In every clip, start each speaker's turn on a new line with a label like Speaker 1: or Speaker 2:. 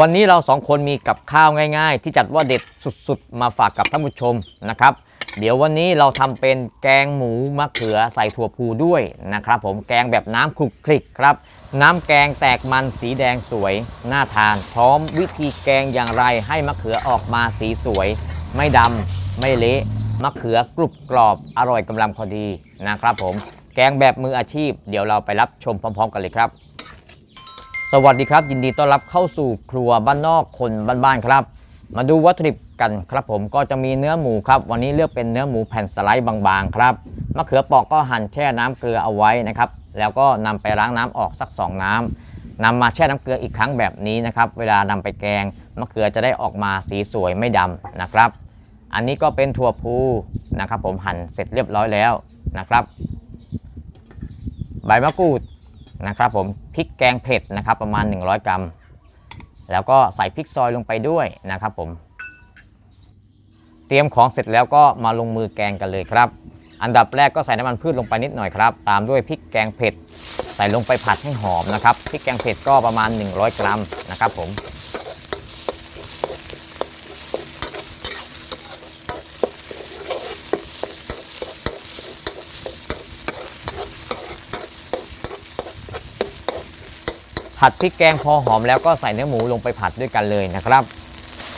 Speaker 1: วันนี้เราสองคนมีกับข้าวง่ายๆ ที่จัดว่าเด็ดสุดๆ มาฝากกับท่านผู้ชมนะครับ เดี๋ยววันนี้เราทำเป็นแกงหมูมะเขือใส่ถั่วพูด้วยนะครับ ผมแกงแบบน้ำคลุกคลิกครับ น้ำแกงแตกมันสีแดงสวย น่าทาน พร้อมวิธีแกงอย่างไรให้มะเขือออกมาสีสวย ไม่ดำไม่เละมะเขือกรุบกรอบอร่อยกำลังพอดีนะครับ ผมแกงแบบมืออาชีพ เดี๋ยวเราไปรับชมพร้อม ๆ กันเลยครับ สวัสดีครับ ยินดีต้อนรับเข้าสู่ครัวบ้านนอกคนบ้านๆครับ มาดูวัตถุดิบกันครับผมก็จะมีเนื้อหมูครับ วันนี้เลือกเป็นเนื้อหมูแผ่นสไลด์บางๆครับมะเขือเปอกก็หั่นแช่น้ำเกลือเอาไว้นะครับ แล้วก็นำไปล้างน้ำออกสัก 2 น้ำนำมาแช่น้ำเกลืออีกครั้งแบบนี้นะครับ เวลานำไปแกงมะเขือจะได้ออกมาสีสวยไม่ดำนะครับ อันนี้ก็เป็นถั่วพูนะครับ ผมหั่นเสร็จเรียบร้อยแล้วนะครับ ใบมะกรูด นะครับผมพริกแกงเผ็ดนะครับประมาณ 100 กรัม แล้วก็ใส่พริกซอยลงไปด้วยนะครับผมเตรียมของเสร็จแล้วก็มาลงมือแกงกันเลยครับ อันดับแรกก็ใส่น้ำมันพืชลงไปนิดหน่อยครับ ตามด้วยพริกแกงเผ็ด ใส่ลงไปผัดให้หอมนะครับพริกแกงเผ็ดก็ประมาณ 100 กรัมนะครับผม ผัดพริกแกงพอหอมแล้วก็ใส่เนื้อหมูลงไปผัดด้วยกันเลยนะครับ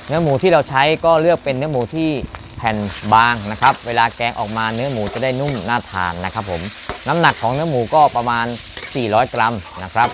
Speaker 1: เนื้อหมูที่เราใช้ก็เลือกเป็นเนื้อหมูที่แผ่นบางนะครับ เวลาแกงออกมาเนื้อหมูจะได้นุ่มน่าทานนะครับผม น้ำหนักของเนื้อหมูก็ประมาณ 400 กรัมนะครับ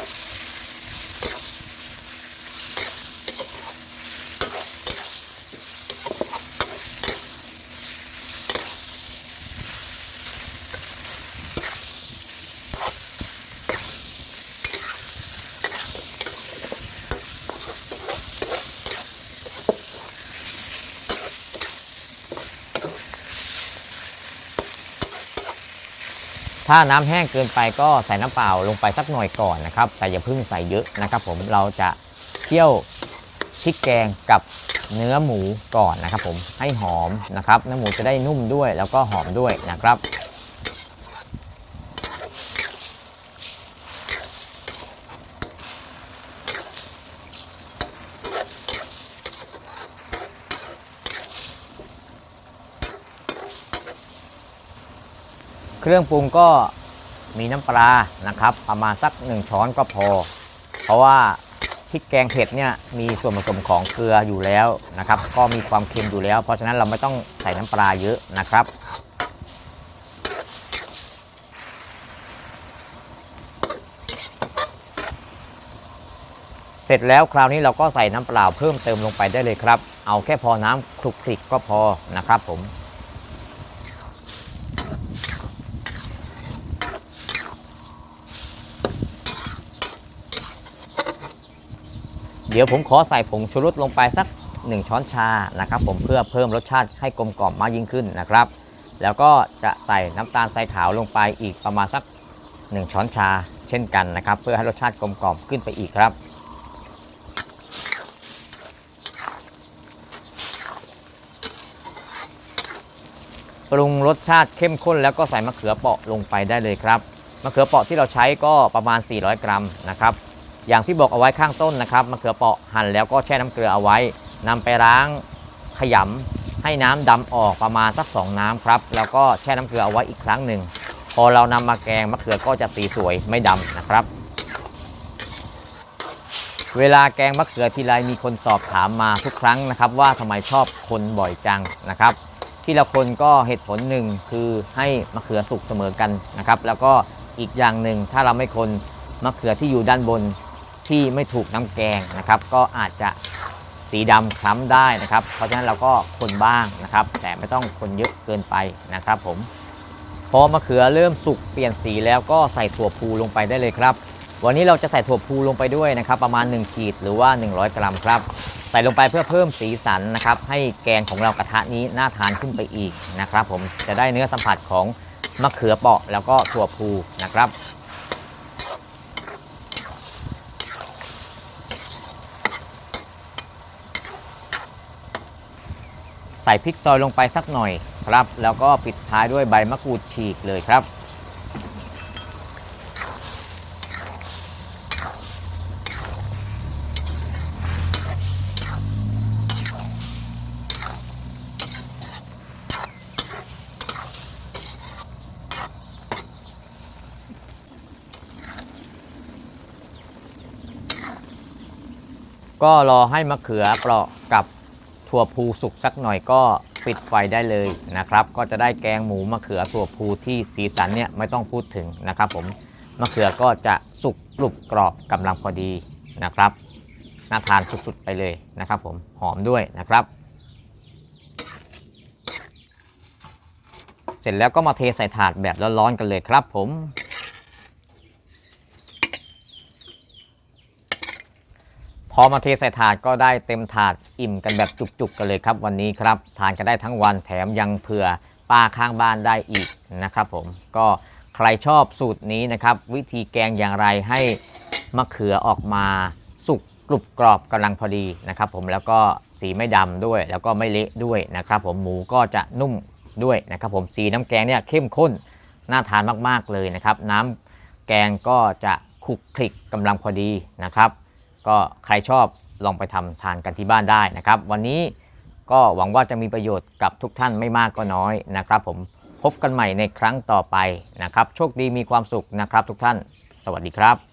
Speaker 1: ถ้าน้ำแห้งเกินไปก็ใส่น้ำเปล่าลงไปสักหน่อยก่อนนะครับ แต่อย่าเพิ่งใส่เยอะนะครับผมเราจะเคี่ยวพริกแกงกับเนื้อหมูก่อนนะครับผมให้หอมนะครับเนื้อหมูจะได้นุ่มด้วยแล้วก็หอมด้วยนะครับ เครื่องปรุงก็มีน้ำปลานะครับ ประมาณสัก 1 ช้อนก็พอ เพราะว่าพริกแกงเผ็ดเนี่ยมีส่วนผสมของเกลืออยู่แล้วนะครับ ก็มีความเค็มอยู่แล้ว เพราะฉะนั้นเราไม่ต้องใส่น้ำปลาเยอะนะครับ เสร็จแล้วคราวนี้เราก็ใส่น้ำเปล่าเพิ่มเติมลงไปได้เลยครับ เอาแค่พอน้ำคลุกคลิกก็พอนะครับผม เดี๋ยวผมขอใส่ผงชูรสลงไปสัก 1 ช้อนชานะครับผมเพื่อเพิ่มรสชาติให้กลมกล่อมมากยิ่งขึ้นนะครับ แล้วก็จะใส่น้ำตาลทรายขาวลงไปอีกประมาณสัก 1 ช้อนชา เช่นกันนะครับ เพื่อให้รสชาติกลมกล่อมขึ้นไปอีกครับปรุงรสชาติเข้มข้นแล้วก็ใส่มะเขือเปราะลงไปได้เลยครับ มะเขือเปราะที่เราใช้ก็ประมาณ 400 กรัมนะครับ อย่างที่บอกเอาไว้ข้างต้นนะครับมะเขือเปราะหั่นแล้วก็แช่น้ำเกลือเอาไว้นำไปล้างขยำให้น้ำดำออกประมาณสัก2น้ำครับแล้วก็แช่น้ำเกลือเอาไว้อีกครั้งหนึ่งพอเรานำมาแกงมะเขือก็จะสีสวยไม่ดำนะครับ เวลาแกงมะเขือทีไรมีคนสอบถามมาทุกครั้งนะครับ ว่าทำไมชอบคนบ่อยจังนะครับ ที่ละคนก็เหตุผลหนึ่งคือให้มะเขือสุกเสมอกันนะครับ แล้วก็อีกอย่างหนึ่งถ้าเราไม่คนมะเขือที่อยู่ด้านบน ที่ไม่ถูกน้ำแกงนะครับ ก็อาจจะสีดำคล้ำได้นะครับ เพราะฉะนั้นเราก็คนบ้างนะครับ แต่ไม่ต้องคนเยอะเกินไปนะครับ ผมพอมะเขือเริ่มสุกเปลี่ยนสีแล้วก็ใส่ถั่วพูลงไปได้เลยครับ วันนี้เราจะใส่ถั่วพูลงไปด้วยนะครับ ประมาณ 1 ขีดหรือว่า 100 กรัมครับใส่ลงไปเพื่อเพิ่มสีสันนะครับ ให้แกงของเรากระทะนี้น่าทานขึ้นไปอีกนะครับ ผมจะได้เนื้อสัมผัสของมะเขือเปาะแล้วก็ถั่วพูนะครับ ใส่พริกซอยลงไปสักหน่อยครับ แล้วก็ปิดท้ายด้วยใบมะกรูดฉีกเลยครับ ก็รอให้มะเขือเปราะกับ ถั่วพูสุกสักหน่อยก็ปิดไฟได้เลยนะครับ ก็จะได้แกงหมูมะเขือถั่วพูที่สีสันเนี่ยไม่ต้องพูดถึงนะครับ ผมมะเขือก็จะสุกกรุบกรอบกำลังพอดีนะครับน่าทานสุดๆไปเลยนะครับ ผมหอมด้วยนะครับ เสร็จแล้วก็มาเทใส่ถาดแบบร้อนๆกันเลยครับ ผม พอมาเทใส่ถาดก็ได้เต็มถาดอิ่มกันแบบจุกๆกันเลยครับวันนี้ครับทานกันได้ทั้งวันแถมยังเผื่อป้าข้างบ้านได้อีกนะครับผมก็ใครชอบสูตรนี้นะครับ วิธีแกงอย่างไรให้มะเขือออกมาสุกกรุบกรอบกำลังพอดีนะครับ ผมแล้วก็สีไม่ดำด้วย แล้วก็ไม่เละด้วยนะครับ ผมหมูก็จะนุ่มด้วยนะครับผมสีน้ำแกงเนี่ยเข้มข้นน่าทานมากๆเลยนะครับ น้ำแกงก็จะคลุกคลิกกำลังพอดีนะครับ ก็ใครชอบลองไปทำทานกันที่บ้านได้นะครับ วันนี้ก็หวังว่าจะมีประโยชน์กับทุกท่านไม่มากก็น้อยนะครับ ผมพบกันใหม่ในครั้งต่อไปนะครับ โชคดีมีความสุขนะครับ ทุกท่าน สวัสดีครับ